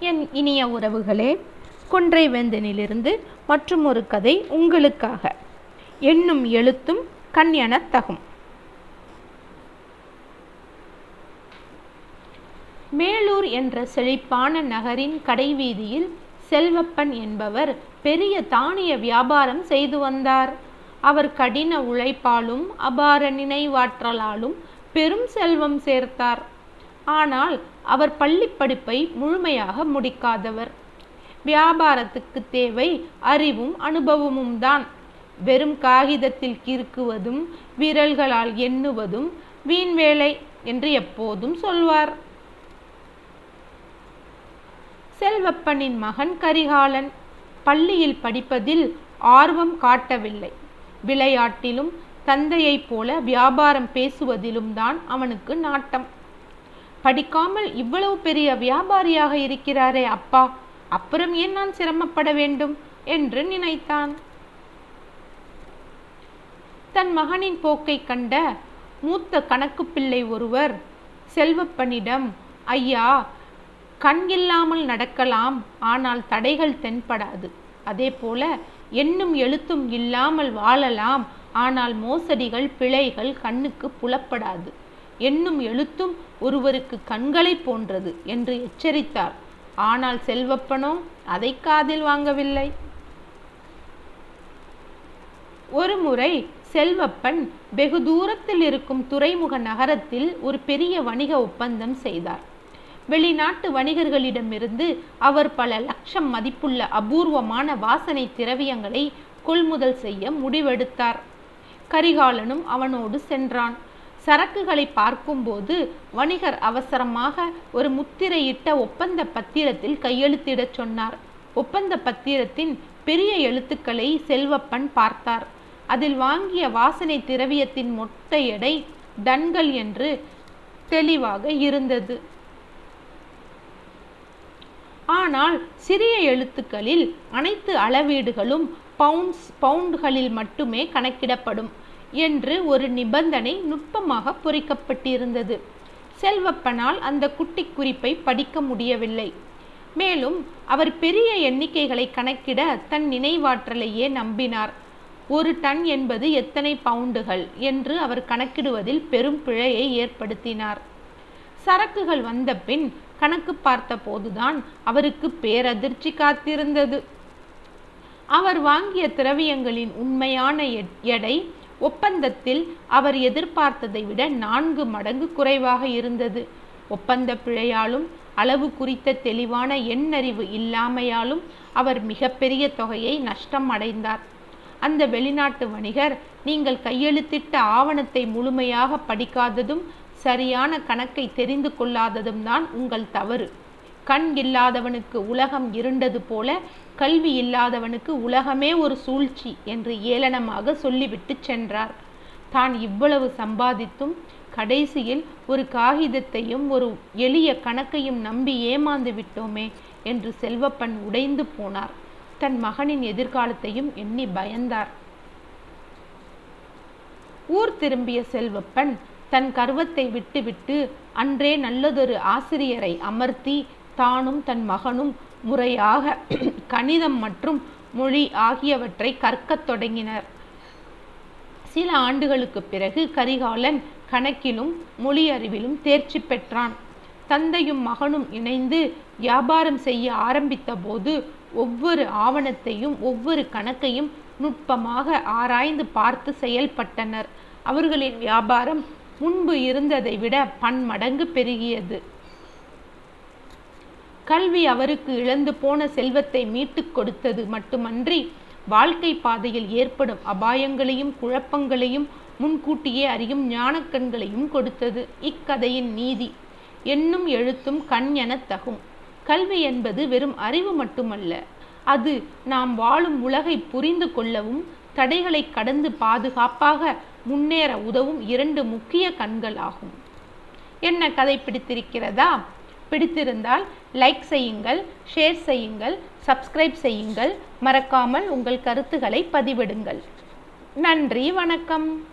என் இனிய உறவுகளே கொன்றை வேந்தனிலிருந்து மற்றும் ஒரு கதை உங்களுக்காக. என்னும் எழுத்தும் கண் தகும். மேலூர் என்ற செழிப்பான நகரின் கடைவீதியில் செல்வப்பன் என்பவர் பெரிய தானிய வியாபாரம் செய்து வந்தார். அவர் கடின உழைப்பாலும் அபார நினைவாற்றலாலும் பெரும் செல்வம் சேர்த்தார். ஆனால் அவர் பள்ளி படிப்பை முழுமையாக முடிக்காதவர். வியாபாரத்துக்கு தேவை அறிவும் அனுபவமும் தான். வெறும் காகிதத்தில் கிறுக்குவதும் விரல்களால் எண்ணுவதும் வீண் வேலை என்று எப்போதும் சொல்வார். செல்வப்பனின் மகன் கரிகாலன் பள்ளியில் படிப்பதில் ஆர்வம் காட்டவில்லை. விளையாட்டிலும் தந்தையைப் போல வியாபாரம் பேசுவதிலும் தான் அவனுக்கு நாட்டம். படிக்காமல் இவ்வளவு பெரிய வியாபாரியாக இருக்கிறாரே அப்பா. அப்புறம் ஏன் நான் சிரமப்பட வேண்டும் என்று நினைத்தான். தன் மகனின் போக்கை கண்ட மூத்த கணக்கு பிள்ளை ஒருவர் செல்வப்பனிடம் ஐயா கண் இல்லாமல் நடக்கலாம் ஆனால் தடைகள் தென்படாது. அதே போல எண்ணும் எழுத்தும் இல்லாமல் வாழலாம் ஆனால் மோசடிகள் பிழைகள் கண்ணுக்கு புலப்படாது. என்னும் எழுத்தும் ஒருவருக்கு கண்களை போன்றது என்று எச்சரித்தார். ஆனால் செல்வப்பனோ அதை காதில் வாங்கவில்லை. ஒரு முறை செல்வப்பன் வெகு தூரத்தில் இருக்கும் துறைமுக நகரத்தில் ஒரு பெரிய வணிக ஒப்பந்தம் செய்தார். வெளிநாட்டு வணிகர்களிடமிருந்து அவர் பல லட்சம் மதிப்புள்ள அபூர்வமான வாசனை திரவியங்களை கொள்முதல் செய்ய முடிவெடுத்தார். கரிகாலனும் அவனோடு சென்றான். சரக்குகளை பார்க்கும்போது வணிகர் அவசரமாக ஒரு முத்திரையிட்ட ஒப்பந்த பத்திரத்தில் கையெழுத்திடச் சொன்னார். ஒப்பந்த பத்திரத்தின் பெரிய எழுத்துக்களை செல்வப்பன் பார்த்தார். அதில் வாங்கிய வாசனை திரவியத்தின் மொத்த எடை டன்கள் என்று தெளிவாக இருந்தது. ஆனால் சிறிய எழுத்துக்களில் அனைத்து அளவீடுகளும் பவுண்ட்ஸ் பவுண்டுகளில் மட்டுமே கணக்கிடப்படும். என்று ஒரு நிபந்தனை நுட்பமாக பொறிக்கப்பட்டிருந்தது. செல்வப்பனால் அந்த குட்டி குறிப்பை படிக்க முடியவில்லை. மேலும் அவர் பெரிய எண்ணிக்கைகளை கணக்கிட தன் நினைவாற்றலையே நம்பினார். ஒரு டன் என்பது எத்தனை பவுண்டுகள் என்று அவர் கணக்கிடுவதில் பெரும் பிழையை ஏற்படுத்தினார். சரக்குகள் வந்த பின் கணக்கு பார்த்த போதுதான் அவருக்கு பேரதிர்ச்சி காத்திருந்தது. அவர் வாங்கிய திரவியங்களின் உண்மையான எடை ஒப்பந்தத்தில் அவர் எதிர்பார்த்ததை விட நான்கு மடங்கு குறைவாக இருந்தது. ஒப்பந்த பிழையாலும் அளவு குறித்த தெளிவான எண்ணறிவு இல்லாமையாலும் அவர் மிகப்பெரிய தொகையை நஷ்டம் அடைந்தார். அந்த வெளிநாட்டு வணிகர் நீங்கள் கையெழுத்திட்ட ஆவணத்தை முழுமையாக படிக்காததும் சரியான கணக்கை தெரிந்து கொள்ளாததும் தான் உங்கள் தவறு. கண் இல்லாதவனுக்கு உலகம் இருண்டது போல கல்வி இல்லாதவனுக்கு உலகமே ஒரு சூழ்ச்சி என்று ஏளனமாக சொல்லிவிட்டு சென்றார். தான் இவ்வளவு சம்பாதித்தும் கடைசியில் ஒரு காகிதத்தையும் ஒரு எளிய கணக்கையும் நம்பி ஏமாந்து விட்டோமே என்று செல்வப்பன் உடைந்து போனார். தன் மகனின் எதிர்காலத்தையும் எண்ணி பயந்தார். ஊர் திரும்பிய செல்வப்பன் தன் கர்வத்தை விட்டுவிட்டு அன்றே நல்லதொரு ஆசிரியரை அமர்த்தி தானும் தன் மகனும் முறையாக கணிதம் மற்றும் மொழி ஆகியவற்றை கற்கத் தொடங்கினர். சில ஆண்டுகளுக்கு பிறகு கரிகாலன் கணக்கிலும் மொழி அறிவிலும் தேர்ச்சி பெற்றான். தந்தையும் மகனும் இணைந்து வியாபாரம் செய்ய ஆரம்பித்த போது ஒவ்வொரு ஆவணத்தையும் ஒவ்வொரு கணக்கையும் நுட்பமாக ஆராய்ந்து பார்த்து செயல்பட்டனர். அவர்களின் வியாபாரம் முன்பு இருந்ததை விட பன்மடங்கு பெருகியது. கல்வி அவருக்கு இழந்து போன செல்வத்தை மீட்டுக் கொடுத்தது மட்டுமன்றி வாழ்க்கை பாதையில் ஏற்படும் அபாயங்களையும் குழப்பங்களையும் முன்கூட்டியே அறியும் ஞானக்கண்களையும் கொடுத்தது இக்கதையின் நீதி. எண்ணும் எழுத்தும் கண் எனத் தகும். கல்வி என்பது வெறும் அறிவு மட்டுமல்ல அது நாம் வாழும் உலகை புரிந்து கொள்ளவும் தடைகளை கடந்து பாதுகாப்பாக முன்னேற உதவும் இரண்டு முக்கிய கண்கள் ஆகும் என்ன கதை பிடித்திருக்கிறதா? பிடித்திருந்தால் லைக் செய்யுங்கள் ஷேர் செய்யுங்கள் சப்ஸ்கிரைப் செய்யுங்கள். மறக்காமல் உங்கள் கருத்துக்களை பதிவிடுங்கள். நன்றி வணக்கம்.